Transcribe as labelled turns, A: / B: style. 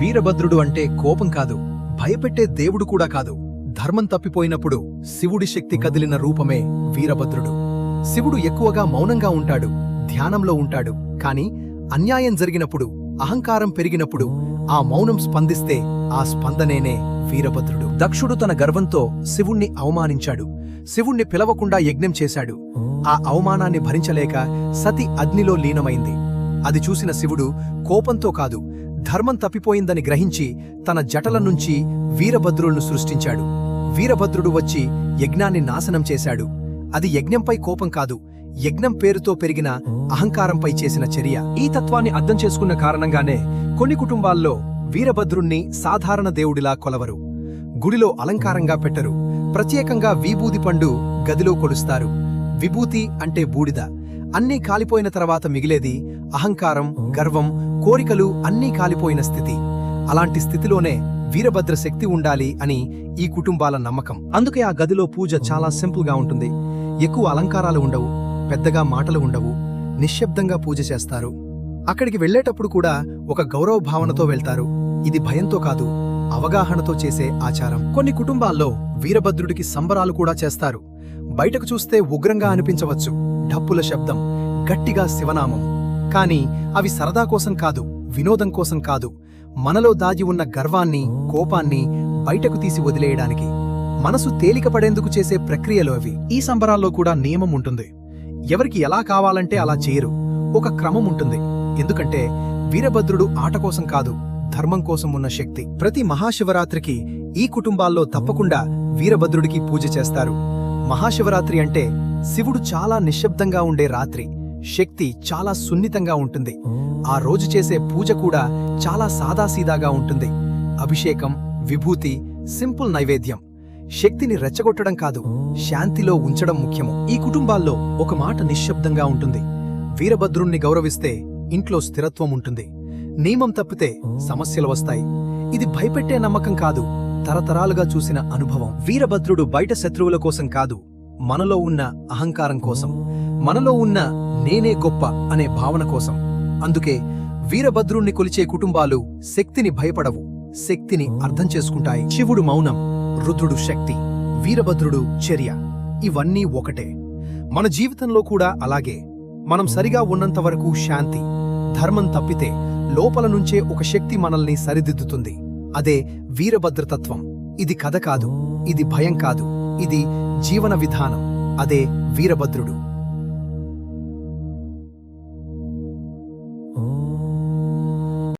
A: వీరభద్రుడు అంటే కోపం కాదు భయపెట్టే దేవుడు కూడా కాదు. ధర్మం తప్పిపోయినప్పుడు శివుడి శక్తి కదిలిన రూపమే వీరభద్రుడు. శివుడు ఎక్కువగా మౌనంగా ఉంటాడు ధ్యానంలో ఉంటాడు కాని అన్యాయం జరిగినప్పుడు అహంకారం పెరిగినప్పుడు ఆ మౌనం స్పందిస్తే ఆ స్పందనేనే వీరభద్రుడు. దక్షుడు తన గర్వంతో శివుణ్ణి అవమానించాడు. శివుణ్ణి పిలవకుండా యజ్ఞం చేశాడు. ఆ అవమానాన్ని భరించలేక సతి అగ్నిలో లీనమైంది. అది చూసిన శివుడు కోపంతో కాదు ధర్మం తప్పిపోయిందని గ్రహించి తన జటల నుంచి వీరభద్రులను సృష్టించాడు. వీరభద్రుడు వచ్చి యజ్ఞాన్ని నాశనం చేశాడు. అది యజ్ఞంపై కోపం కాదు యజ్ఞం పేరుతో పెరిగిన అహంకారంపై చేసిన చర్య. ఈ తత్వాన్ని అర్థం చేసుకున్న కారణంగానే కొన్ని కుటుంబాల్లో వీరభద్రుణ్ణి సాధారణ దేవుడిలా కొలవరు. గుడిలో అలంకారంగా పెట్టరు. ప్రత్యేకంగా విభూది పండు గదిలో కొలుస్తారు. విభూతి అంటే బూడిద. అన్నీ కాలిపోయిన తర్వాత మిగిలేది అహంకారం గర్వం కోరికలు అన్నీ కాలిపోయిన స్థితి. అలాంటి స్థితిలోనే వీరభద్ర శక్తి ఉండాలి అని ఈ కుటుంబాల నమ్మకం. అందుకే ఆ గదిలో పూజ చాలా సింపుల్గా ఉంటుంది. ఎక్కువ అలంకారాలు ఉండవు పెద్దగా మాటలు ఉండవు నిశ్శబ్దంగా పూజ చేస్తారు. అక్కడికి వెళ్ళేటప్పుడు కూడా ఒక గౌరవ భావనతో వెళ్తారు. ఇది భయంతో కాదు అవగాహనతో చేసే ఆచారం. కొన్ని కుటుంబాల్లో వీరభద్రుడికి సంబరాలు కూడా చేస్తారు. బయటకు చూస్తే ఉగ్రంగా అనిపించవచ్చు. డప్పుల శబ్దం గట్టిగా శివనామం. కాని అవి సరదా కోసం కాదు వినోదం కోసం కాదు. మనలో దాగి ఉన్న గర్వాన్ని కోపాన్ని బయటకు తీసి వదిలేయడానికి. మనసు తేలికపడేందుకు చేసే ప్రక్రియలు అవి. ఈ సంబరాల్లో కూడా నియమం ఉంటుంది. ఎవరికి ఎలా కావాలంటే అలా చేయరు. ఒక క్రమం ఉంటుంది. ఎందుకంటే వీరభద్రుడు ఆట కోసం కాదు ధర్మం కోసం ఉన్న శక్తి. ప్రతి మహాశివరాత్రికి ఈ కుటుంబాల్లో తప్పకుండా వీరభద్రుడికి పూజ చేస్తారు. మహాశివరాత్రి అంటే శివుడు చాలా నిశ్శబ్దంగా ఉండే రాత్రి శక్తి చాలా సున్నితంగా ఉంటుంది. ఆ రోజు చేసే పూజ కూడా చాలా సాదాసీదాగా ఉంటుంది. అభిషేకం విభూతి సింపుల్ నైవేద్యం. శక్తిని రెచ్చగొట్టడం కాదు శాంతిలో ఉంచడం ముఖ్యము. ఈ కుటుంబాల్లో ఒక మాట నిశ్శబ్దంగా ఉంటుంది. వీరభద్రుణ్ణి గౌరవిస్తే ఇంట్లో స్థిరత్వం ఉంటుంది. నియమం తప్పితే సమస్యలు వస్తాయి. ఇది భయపెట్టే నమ్మకం కాదు తరతరాలుగా చూసిన అనుభవం. వీరభద్రుడు బయట శత్రువుల కోసం కాదు మనలో ఉన్న అహంకారం కోసం మనలో ఉన్న నేనే గొప్ప అనే భావన కోసం. అందుకే వీరభద్రుణ్ణి కొలిచే కుటుంబాలు శక్తిని భయపడవు శక్తిని అర్థం చేసుకుంటాయి. శివుడు మౌనం రుద్రుడు శక్తి వీరభద్రుడు చర్య ఇవన్నీ ఒకటే. మన జీవితంలో కూడా అలాగే. మనం సరిగా ఉన్నంత వరకు శాంతి ధర్మం తప్పితే లోపల నుంచే ఒక శక్తి మనల్ని సరిదిద్దుతుంది. అదే వీరభద్రతత్వం. ఇది కథ కాదు ఇది భయం కాదు. ఇది జీవన విధానం. అదే వీరభద్రుడు.